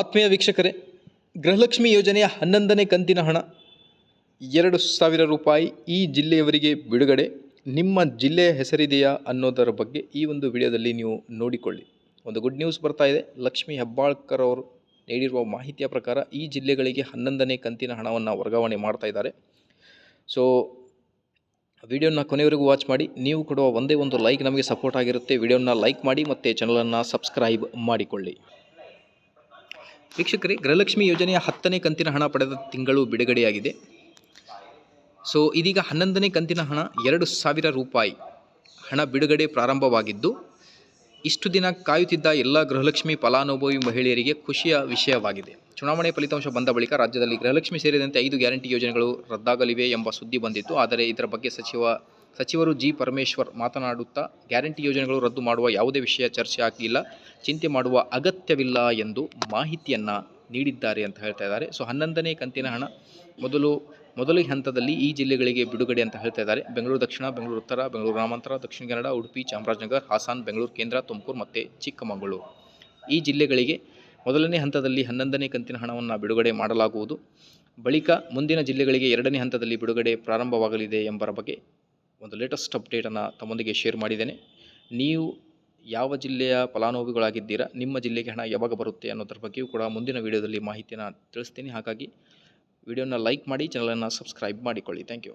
ಆತ್ಮೀಯ ವೀಕ್ಷಕರೇ, ಗೃಹಲಕ್ಷ್ಮಿ ಯೋಜನೆಯ ಹನ್ನೊಂದನೇ ಕಂತಿನ ಹಣ, ಎರಡು ಸಾವಿರ ರೂಪಾಯಿ ಈ ಜಿಲ್ಲೆಯವರಿಗೆ ಬಿಡುಗಡೆ. ನಿಮ್ಮ ಜಿಲ್ಲೆಯ ಹೆಸರಿದೆಯಾ ಅನ್ನೋದರ ಬಗ್ಗೆ ಈ ಒಂದು ವಿಡಿಯೋದಲ್ಲಿ ನೀವು ನೋಡಿಕೊಳ್ಳಿ. ಒಂದು ಗುಡ್ ನ್ಯೂಸ್ ಬರ್ತಾ ಇದೆ. ಲಕ್ಷ್ಮಿ ಹೆಬ್ಬಾಳ್ಕರ್ ಅವರು ನೀಡಿರುವ ಮಾಹಿತಿಯ ಪ್ರಕಾರ ಈ ಜಿಲ್ಲೆಗಳಿಗೆ ಹನ್ನೊಂದನೇ ಕಂತಿನ ಹಣವನ್ನು ವರ್ಗಾವಣೆ ಮಾಡ್ತಾ ಇದ್ದಾರೆ. ಸೊ ವಿಡಿಯೋನ ಕೊನೆವರೆಗೂ ವಾಚ್ ಮಾಡಿ. ನೀವು ಕೊಡುವ ಒಂದೇ ಒಂದು ಲೈಕ್ ನಮಗೆ ಸಪೋರ್ಟ್ ಆಗಿರುತ್ತೆ. ವಿಡಿಯೋನ ಲೈಕ್ ಮಾಡಿ ಮತ್ತು ಚಾನಲನ್ನು ಸಬ್ಸ್ಕ್ರೈಬ್ ಮಾಡಿಕೊಳ್ಳಿ. ವೀಕ್ಷಕರೇ, ಗೃಹಲಕ್ಷ್ಮಿ ಯೋಜನೆಯ ಹತ್ತನೇ ಕಂತಿನ ಹಣ ಪಡೆದ ತಿಂಗಳು ಬಿಡುಗಡೆಯಾಗಿದೆ. ಸೊ, ಇದೀಗ ಹನ್ನೊಂದನೇ ಕಂತಿನ ಹಣ ಎರಡು ಸಾವಿರ ರೂಪಾಯಿ ಹಣ ಬಿಡುಗಡೆ ಪ್ರಾರಂಭವಾಗಿದ್ದು, ಇಷ್ಟು ದಿನ ಕಾಯುತ್ತಿದ್ದ ಎಲ್ಲ ಗೃಹಲಕ್ಷ್ಮಿ ಫಲಾನುಭವಿ ಮಹಿಳೆಯರಿಗೆ ಖುಷಿಯ ವಿಷಯವಾಗಿದೆ. ಚುನಾವಣೆ ಫಲಿತಾಂಶ ಬಂದ ಬಳಿಕ ರಾಜ್ಯದಲ್ಲಿ ಗೃಹಲಕ್ಷ್ಮಿ ಸೇರಿದಂತೆ ಐದು ಗ್ಯಾರಂಟಿ ಯೋಜನೆಗಳು ರದ್ದಾಗಲಿವೆ ಎಂಬ ಸುದ್ದಿ ಬಂದಿತ್ತು. ಆದರೆ ಇದರ ಬಗ್ಗೆ ಸಚಿವ ಸಚಿವರು ಜಿ ಪರಮೇಶ್ವರ್ ಮಾತನಾಡುತ್ತಾ, ಗ್ಯಾರಂಟಿ ಯೋಜನೆಗಳು ರದ್ದು ಮಾಡುವ ಯಾವುದೇ ವಿಷಯ ಚರ್ಚೆ ಆಗಿಲ್ಲ ಚಿಂತೆ ಮಾಡುವ ಅಗತ್ಯವಿಲ್ಲ ಎಂದು ಮಾಹಿತಿಯನ್ನು ನೀಡಿದ್ದಾರೆ ಅಂತ ಹೇಳ್ತಾ ಇದ್ದಾರೆ. ಸೊ, ಹನ್ನೊಂದನೇ ಕಂತಿನ ಹಣ ಮೊದಲು, ಮೊದಲ ಹಂತದಲ್ಲಿ ಈ ಜಿಲ್ಲೆಗಳಿಗೆ ಬಿಡುಗಡೆ ಅಂತ ಹೇಳ್ತಾ ಇದ್ದಾರೆ. ಬೆಂಗಳೂರು ದಕ್ಷಿಣ, ಬೆಂಗಳೂರು ಉತ್ತರ, ಬೆಂಗಳೂರು ಗ್ರಾಮಾಂತರ, ದಕ್ಷಿಣ ಕನ್ನಡ, ಉಡುಪಿ, ಚಾಮರಾಜನಗರ, ಹಾಸನ್, ಬೆಂಗಳೂರು, ಕೇಂದ್ರ, ತುಮಕೂರು ಮತ್ತು ಚಿಕ್ಕಮಗಳೂರು. ಈ ಜಿಲ್ಲೆಗಳಿಗೆ ಮೊದಲನೇ ಹಂತದಲ್ಲಿ ಹನ್ನೊಂದನೇ ಕಂತಿನ ಹಣವನ್ನು ಬಿಡುಗಡೆ ಮಾಡಲಾಗುವುದು. ಬಳಿಕ ಮುಂದಿನ ಜಿಲ್ಲೆಗಳಿಗೆ ಎರಡನೇ ಹಂತದಲ್ಲಿ ಬಿಡುಗಡೆ ಪ್ರಾರಂಭವಾಗಲಿದೆ ಎಂಬರ ಬಗ್ಗೆ ಒಂದು ಲೇಟೆಸ್ಟ್ ಅಪ್ಡೇಟನ್ನು ತಮ್ಮೊಂದಿಗೆ ಶೇರ್ ಮಾಡಿದ್ದೇನೆ. ನೀವು ಯಾವ ಜಿಲ್ಲೆಯ ಫಲಾನುಭವಿಗಳಾಗಿದ್ದೀರಾ, ನಿಮ್ಮ ಜಿಲ್ಲೆಗೆ ಹಣ ಯಾವಾಗ ಬರುತ್ತೆ ಅನ್ನೋದ್ರ ಬಗ್ಗೆಯೂ ಕೂಡ ಮುಂದಿನ ವೀಡಿಯೋದಲ್ಲಿ ಮಾಹಿತಿಯನ್ನು ತಿಳಿಸ್ತೀನಿ. ಹಾಗಾಗಿ, ವಿಡಿಯೋನ ಲೈಕ್ ಮಾಡಿ ಚಾನಲನ್ನು ಸಬ್ಸ್ಕ್ರೈಬ್ ಮಾಡಿಕೊಳ್ಳಿ. Thank you